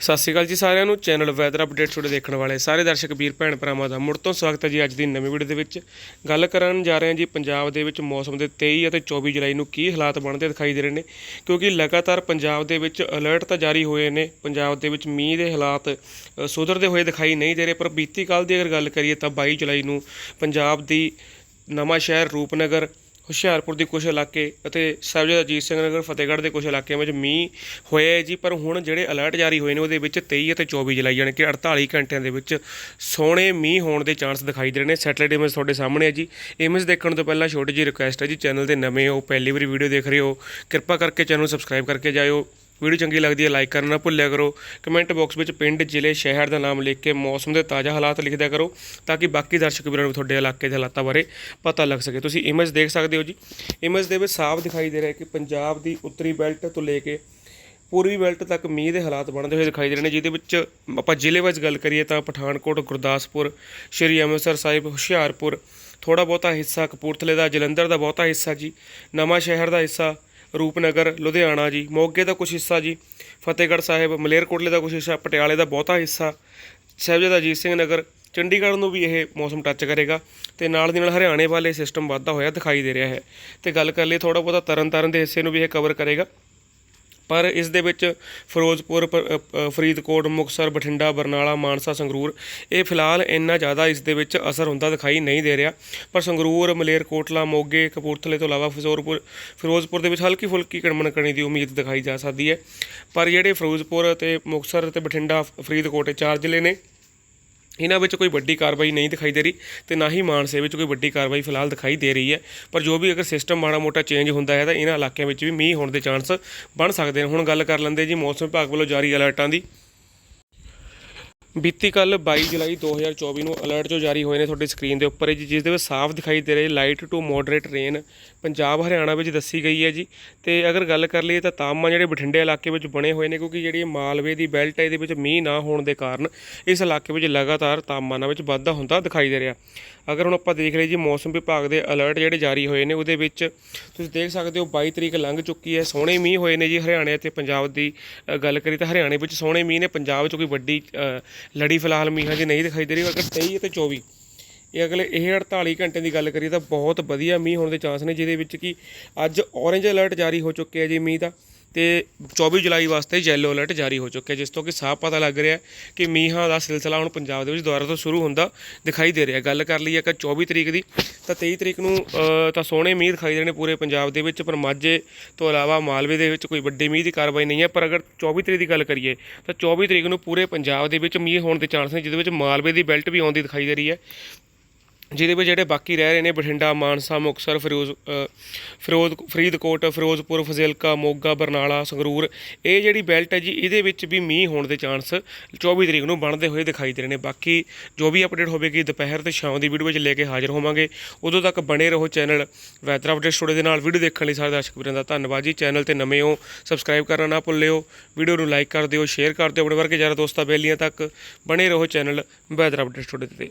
ਸਤਿ ਸ਼੍ਰੀ ਅਕਾਲ ਜੀ ਸਾਰਿਆਂ ਨੂੰ। ਚੈਨਲ ਵੈਦਰ ਅਪਡੇਟ ਤੁਹਾਡੇ ਦੇਖਣ ਵਾਲੇ ਸਾਰੇ ਦਰਸ਼ਕ, ਵੀਰ, ਭੈਣ, ਭਰਾਵਾਂ ਦਾ ਮੁੜ ਤੋਂ ਸਵਾਗਤ ਹੈ ਜੀ ਅੱਜ ਦੀ ਨਵੀਂ ਵੀਡੀਓ ਦੇ ਵਿੱਚ। ਗੱਲ ਕਰਨ ਜਾ ਰਹੇ ਹਾਂ ਜੀ ਪੰਜਾਬ ਦੇ ਵਿੱਚ ਮੌਸਮ ਦੇ 23 ਅਤੇ 24 ਜੁਲਾਈ ਨੂੰ ਕੀ ਹਾਲਾਤ ਬਣਦੇ ਦਿਖਾਈ ਦੇ ਰਹੇ ਨੇ। ਕਿਉਂਕਿ ਲਗਾਤਾਰ ਪੰਜਾਬ ਦੇ ਵਿੱਚ ਅਲਰਟ ਤਾਂ ਜਾਰੀ ਹੋਏ ਨੇ। ਪੰਜਾਬ ਦੇ ਵਿੱਚ ਮੀਂਹ ਦੇ ਹਾਲਾਤ ਸੁਧਰਦੇ ਹੋਏ ਦਿਖਾਈ ਨਹੀਂ ਦੇ ਰਹੇ। ਪਰ ਬੀਤੀ ਕੱਲ ਦੀ ਅਗਰ ਗੱਲ ਕਰੀਏ ਤਾਂ 22 ਜੁਲਾਈ ਨੂੰ ਪੰਜਾਬ ਦੀ ਨਵਾਂ ਸ਼ਹਿਰ ਰੂਪਨਗਰ ਹੁਸ਼ਿਆਰਪੁਰ ਦੇ ਕੁਝ ਇਲਾਕੇ ਅਤੇ ਸਾਹਿਬਜ਼ਾਦਾ ਅਜੀਤ ਸਿੰਘ ਨਗਰ, ਫਤਿਹਗੜ੍ਹ ਦੇ ਕੁਝ ਇਲਾਕਿਆਂ ਵਿੱਚ ਮੀਂਹ ਹੋਇਆ ਹੈ ਜੀ, ਪਰ ਹੁਣ ਜਿਹੜੇ ਅਲਰਟ ਜਾਰੀ ਹੋਏ ਨੇ ਉਹਦੇ ਵਿੱਚ 23 ਅਤੇ 24 ਜੁਲਾਈ ਯਾਨੀ ਕਿ 48 ਘੰਟਿਆਂ ਦੇ ਵਿੱਚ ਸੋਹਣੇ ਮੀਂਹ ਹੋਣ ਦੇ ਚਾਂਸ ਦਿਖਾਈ ਦੇ ਰਹੇ ਨੇ। ਸੈਟਲਾਈਟ ਇਮੇਜ ਤੁਹਾਡੇ ਸਾਹਮਣੇ ਹੈ ਜੀ। ਇਮੇਜ ਦੇਖਣ ਤੋਂ ਪਹਿਲਾਂ ਛੋਟੀ ਜਿਹੀ ਰਿਕੁਐਸਟ ਹੈ ਜੀ ਚੈਨਲ ਤੇ ਨਵੇਂ ਹੋ, ਪਹਿਲੀ ਵਾਰੀ ਵੀਡੀਓ ਦੇਖ ਰਹੇ ਹੋ, ਕਿਰਪਾ ਕਰਕੇ ਚੈਨਲ ਨੂੰ ਸਬਸਕ੍ਰਾਈਬ ਕਰਕੇ ਜਾਇਓ। ਵੀਡੀਓ ਚੰਗੀ ਲੱਗਦੀ ਹੈ ਲਾਈਕ ਕਰਨਾ ਨਾ ਭੁੱਲਿਆ ਕਰੋ। ਕਮੈਂਟ ਬਾਕਸ ਵਿੱਚ ਪਿੰਡ, ਜ਼ਿਲ੍ਹੇ, ਸ਼ਹਿਰ ਦਾ ਨਾਮ ਲਿਖ ਕੇ ਮੌਸਮ ਦੇ ਤਾਜ਼ਾ ਹਾਲਾਤ ਲਿਖਦਿਆ ਕਰੋ ਤਾਂ ਕਿ ਬਾਕੀ ਦਰਸ਼ਕ ਵੀਰਾਂ ਨੂੰ ਤੁਹਾਡੇ ਇਲਾਕੇ ਦੇ ਹਾਲਾਤਾਂ ਬਾਰੇ ਪਤਾ ਲੱਗ ਸਕੇ। ਤੁਸੀਂ ਇਮੇਜ ਦੇਖ ਸਕਦੇ ਹੋ ਜੀ। ਇਮੇਜ ਦੇ ਵਿੱਚ ਸਾਫ਼ ਦਿਖਾਈ ਦੇ ਰਿਹਾ ਕਿ ਪੰਜਾਬ ਦੀ ਉੱਤਰੀ ਬੈਲਟ ਤੋਂ ਲੈ ਕੇ ਪੂਰਬੀ ਬੈਲਟ ਤੱਕ ਮੀਂਹ ਦੇ ਹਾਲਾਤ ਬਣਦੇ ਹੋਏ ਦਿਖਾਈ ਦੇ ਰਹੇ ਨੇ, ਜਿਹਦੇ ਵਿੱਚ ਆਪਾਂ ਜ਼ਿਲ੍ਹੇ ਵਿੱਚ ਗੱਲ ਕਰੀਏ ਤਾਂ ਪਠਾਨਕੋਟ, ਗੁਰਦਾਸਪੁਰ, ਸ਼੍ਰੀ ਅੰਮ੍ਰਿਤਸਰ ਸਾਹਿਬ, ਹੁਸ਼ਿਆਰਪੁਰ ਥੋੜਾ ਬਹੁਤਾ ਹਿੱਸਾ ਕਪੂਰਥਲੇ ਦਾ, ਜਲੰਧਰ ਦਾ ਬਹੁਤਾ ਹਿੱਸਾ ਜੀ ਨਵਾਂ ਸ਼ਹਿਰ ਦਾ ਹਿੱਸਾ ਰੂਪਨਗਰ, ਲੁਧਿਆਣਾ ਜੀ। ਮੋਗੇ ਦਾ ਕੁਝ ਹਿੱਸਾ ਜੀ। ਫਤਿਹਗੜ੍ਹ ਸਾਹਿਬ, ਮਲੇਰਕੋਟਲੇ ਦਾ ਕੁਝ ਹਿੱਸਾ, ਪਟਿਆਲੇ ਦਾ ਬਹੁਤਾ ਹਿੱਸਾ। ਸਾਹਿਬਜ਼ਾਦਾ ਅਜੀਤ ਸਿੰਘ ਨਗਰ, ਚੰਡੀਗੜ੍ਹ ਨੂੰ ਵੀ ਇਹ ਮੌਸਮ ਟੱਚ ਕਰੇਗਾ ਤੇ ਨਾਲ ਦੀ ਨਾਲ ਹਰਿਆਣੇ ਵਾਲੇ ਸਿਸਟਮ ਵੱਧਦਾ ਹੋਇਆ ਦਿਖਾਈ ਦੇ ਰਿਹਾ ਹੈ। ਤੇ ਗੱਲ ਕਰ ਲਈ ਥੋੜਾ ਬਹੁਤਾ ਤਰਨਤਾਰਨ ਦੇ ਹਿੱਸੇ ਨੂੰ ਵੀ ਇਹ ਕਵਰ ਕਰੇਗਾ। ਪਰ ਇਸ ਦੇ ਵਿੱਚ ਫਿਰੋਜ਼ਪੁਰ, ਪ- ਫਰੀਦਕੋਟ, ਮੁਕਤਸਰ, ਬਠਿੰਡਾ, ਬਰਨਾਲਾ, ਮਾਨਸਾ, ਸੰਗਰੂਰ, ਇਹ ਫਿਲਹਾਲ ਇੰਨਾ ਜ਼ਿਆਦਾ ਇਸ ਦੇ ਵਿੱਚ ਅਸਰ ਹੁੰਦਾ ਦਿਖਾਈ ਨਹੀਂ ਦੇ ਰਿਹਾ। ਪਰ ਸੰਗਰੂਰ ਮਲੇਰਕੋਟਲਾ ਮੋਗੇ, ਕਪੂਰਥਲੇ ਤੋਂ ਇਲਾਵਾ ਫਿਰੋਜ਼ਪੁਰ ਫਿਰੋਜ਼ਪੁਰ ਦੇ ਵਿੱਚ ਹਲਕੀ ਫੁਲਕੀ ਕਣਮਣ ਕਣੀ ਦੀ ਉਮੀਦ ਦਿਖਾਈ ਜਾ ਸਕਦੀ ਹੈ। ਪਰ ਜਿਹੜੇ ਫਿਰੋਜ਼ਪੁਰ ਤੇ ਮੁਕਤਸਰ ਤੇ ਬਠਿੰਡਾ, ਫਰੀਦਕੋਟ ਚਾਰ ਜ਼ਿਲ੍ਹੇ ਨੇ ਇਹਨਾਂ ਵਿੱਚ ਕੋਈ ਵੱਡੀ ਕਾਰਵਾਈ ਨਹੀਂ ਦਿਖਾਈ ਦੇ ਰਹੀ ਤੇ ਨਾ ਹੀ ਮਾਨਸੇ ਵਿੱਚ ਕੋਈ ਵੱਡੀ ਕਾਰਵਾਈ ਫਿਲਹਾਲ ਦਿਖਾਈ ਦੇ ਰਹੀ ਹੈ। ਪਰ ਜੋ ਵੀ ਅਗਰ ਸਿਸਟਮ ਮਾੜਾ ਮੋਟਾ ਚੇਂਜ ਹੁੰਦਾ ਹੈ ਤਾਂ ਇਹਨਾਂ ਇਲਾਕਿਆਂ ਵਿੱਚ ਵੀ ਮੀਂਹ ਹੋਣ ਦੇ ਚਾਂਸ ਬਣ ਸਕਦੇ ਨੇ। ਹੁਣ ਗੱਲ ਕਰ ਲੈਂਦੇ ਜੀ, ਮੌਸਮ ਵਿਭਾਗ ਵੱਲੋਂ ਜਾਰੀ ਅਲਰਟਾਂ ਦੀ। ਬੀਤੀ ਕੱਲ 22 ਜੁਲਾਈ 2024 ਨੂੰ ਅਲਰਟ ਜੋ ਜਾਰੀ ਹੋਏ ਨੇ ਤੁਹਾਡੀ ਸਕਰੀਨ ਦੇ ਉੱਪਰ ਜੀ, ਜਿਸ ਦੇ ਵਿੱਚ ਸਾਫ਼ ਦਿਖਾਈ ਦੇ ਰਹੇ light to moderate rain Punjab, Haryana ਵਿੱਚ ਦੱਸੀ ਗਈ ਹੈ ਜੀ। ਤੇ ਅਗਰ ਗੱਲ ਕਰ ਲਈਏ ਤਾਂ ਤਾਪਮਾਨ ਜਿਹੜੇ ਬਠਿੰਡੇ ਇਲਾਕੇ ਵਿੱਚ ਬਣੇ ਹੋਏ ਨੇ, ਕਿਉਂਕਿ ਜਿਹੜੀ ਮਾਲਵੇ ਦੀ ਬੈਲਟ ਹੈ, ਇਹਦੇ ਵਿੱਚ ਮੀਂਹ ਨਾ ਹੋਣ ਦੇ ਕਾਰਨ ਇਸ ਇਲਾਕੇ ਵਿੱਚ ਲਗਾਤਾਰ ਤਾਪਮਾਨਾਂ ਵਿੱਚ ਵਾਧਾ ਹੁੰਦਾ ਦਿਖਾਈ ਦੇ ਰਿਹਾ। ਅਗਰ ਹੁਣ ਆਪਾਂ ਦੇਖ ਲਈਏ ਜੀ ਮੌਸਮ ਵਿਭਾਗ ਦੇ ਅਲਰਟ ਜਿਹੜੇ ਜਾਰੀ ਹੋਏ ਨੇ, ਉਹਦੇ ਵਿੱਚ ਤੁਸੀਂ ਦੇਖ ਸਕਦੇ ਹੋ 22 ਤਰੀਕ ਲੰਘ ਚੁੱਕੀ ਹੈ, ਸੋਹਣੇ ਮੀਂਹ ਹੋਏ ਨੇ ਜੀ ਹਰਿਆਣੇ ਅਤੇ ਪੰਜਾਬ ਦੀ ਗੱਲ ਕਰੀ ਤਾਂ ਹਰਿਆਣੇ ਵਿੱਚ ਸੋਹਣੇ ਮੀਂਹ ਨੇ, ਪੰਜਾਬ ਵਿੱਚ ਕੋਈ ਵੱਡੀ ਲੜੀ ਫਿਲਹਾਲ ਮੀਂਹਾਂ ਦੀ ਨਹੀਂ ਦਿਖਾਈ ਦੇ ਰਹੀ ਅਗਰ 23 ਅਤੇ 24 ਇਹ ਅਗਲੇ, ਇਹ 48 ਘੰਟੇ ਦੀ ਗੱਲ ਕਰੀਏ ਤਾਂ ਬਹੁਤ ਵਧੀਆ ਮੀਂਹ ਹੋਣ ਦੇ ਚਾਂਸ ਨੇ, ਜਿਹਦੇ ਵਿੱਚ ਕਿ ਅੱਜ ਔਰੇਂਜ ਅਲਰਟ ਜਾਰੀ ਹੋ ਚੁੱਕਿਆ ਜੀ ਮੀਂਹ ਦਾ। ਤੇ 24 ਜੁਲਾਈ ਵਾਸਤੇ ਯੈਲੋ ਅਲਰਟ ਜਾਰੀ ਹੋ ਚੁੱਕਿਆ ਜਿਸ ਤੋਂ ਕਿ ਸਾਫ਼ ਪਤਾ ਲੱਗ ਰਿਹਾ ਕਿ ਮੀਂਹਾਂ ਦਾ ਸਿਲਸਿਲਾ ਹੁਣ ਪੰਜਾਬ ਦੇ ਵਿੱਚ ਦੁਬਾਰਾ ਤੋਂ ਸ਼ੁਰੂ ਹੁੰਦਾ ਦਿਖਾਈ ਦੇ ਰਿਹਾ ਗੱਲ ਕਰ ਲਈਏ ਕਿ 24 ਤਰੀਕ ਦੀ ਤਾਂ 23 ਤਰੀਕ ਨੂੰ ਅ, ਤਾਂ ਸੋਹਣੇ ਮੀਂਹ ਦਿਖਾਈ ਦੇ ਰਹੇ ਨੇ ਪੂਰੇ ਪੰਜਾਬ ਦੇ ਵਿੱਚ ਪਰ ਮਾਝੇ ਤੋਂ ਇਲਾਵਾ ਮਾਲਵੇ ਦੇ ਵਿੱਚ ਕੋਈ ਵੱਡੀ ਮੀਂਹ ਦੀ ਕਾਰਵਾਈ ਨਹੀਂ ਹੈ। ਪਰ ਅਗਰ 24 ਤਰੀਕ ਦੀ ਗੱਲ ਕਰੀਏ ਤਾਂ 24 ਤਰੀਕ ਨੂੰ ਪੂਰੇ ਪੰਜਾਬ ਦੇ ਵਿੱਚ ਮੀਂਹ ਹੋਣ ਦੇ ਚਾਂਸ ਨੇ ਜਿਹਦੇ ਵਿੱਚ ਮਾਲਵੇ ਦੀ ਬੈਲਟ ਵੀ ਆਉਂਦੀ ਦਿਖਾਈ ਦੇ ਰਹੀ ਹੈ। ਜਿਹਦੇ ਵਿੱਚ ਜਿਹੜੇ ਬਾਕੀ ਰਹਿ ਰਹੇ ਨੇ ਬਠਿੰਡਾ, ਮਾਨਸਾ, ਮੁਕਤਸਰ, ਫਿਰੋਜ਼ ਫਿਰੋਜ਼, ਫਰੀਦਕੋਟ, ਫਿਰੋਜ਼ਪੁਰ, ਫਜ਼ਿਲਕਾ, ਮੋਗਾ, ਬਰਨਾਲਾ, ਸੰਗਰੂਰ, ਇਹ ਜਿਹੜੀ ਬੈਲਟ ਹੈ ਜੀ, ਇਹਦੇ ਵਿੱਚ ਵੀ ਮੀਂਹ ਹੋਣ ਦੇ ਚਾਂਸ 24 ਤਰੀਕ ਨੂੰ ਬਣਦੇ ਹੋਏ ਦਿਖਾਈ ਦੇ ਰਹੇ ਨੇ। ਬਾਕੀ ਜੋ ਵੀ ਅਪਡੇਟ ਹੋਵੇਗੀ, ਦੁਪਹਿਰ ਤੇ ਸ਼ਾਮ ਦੀ ਵੀਡੀਓ ਵਿੱਚ ਲੈ ਕੇ ਹਾਜ਼ਰ ਹੋਵਾਂਗੇ। ਉਦੋਂ ਤੱਕ ਬਣੇ ਰਹੋ ਚੈਨਲ ਵੈਦਰ ਅਪਡੇਟ ਸਟੂਡੀਓ ਦੇ ਨਾਲ। ਵੀਡੀਓ ਦੇਖਣ ਲਈ ਸਾਰੇ ਦਰਸ਼ਕ ਵੀਰਾਂ ਦਾ ਧੰਨਵਾਦ ਜੀ। ਚੈਨਲ ਤੇ ਨਵੇਂ ਹੋ ਸਬਸਕ੍ਰਾਈਬ ਕਰਨਾ ਨਾ ਭੁੱਲਿਓ। ਵੀਡੀਓ ਨੂੰ ਲਾਈਕ ਕਰ ਦਿਓ ਸ਼ੇਅਰ ਕਰ ਦਿਓ। ਆਪਣੇ ਵਰਗੇ ਯਾਰਾਂ ਦੋਸਤਾਂ ਬੇਲੀਆਂ ਤੱਕ ਬਣੇ ਰਹੋ ਚੈਨਲ ਵੈਦਰ ਅਪਡੇਟ ਸਟੂਡੀਓ ਤੇ।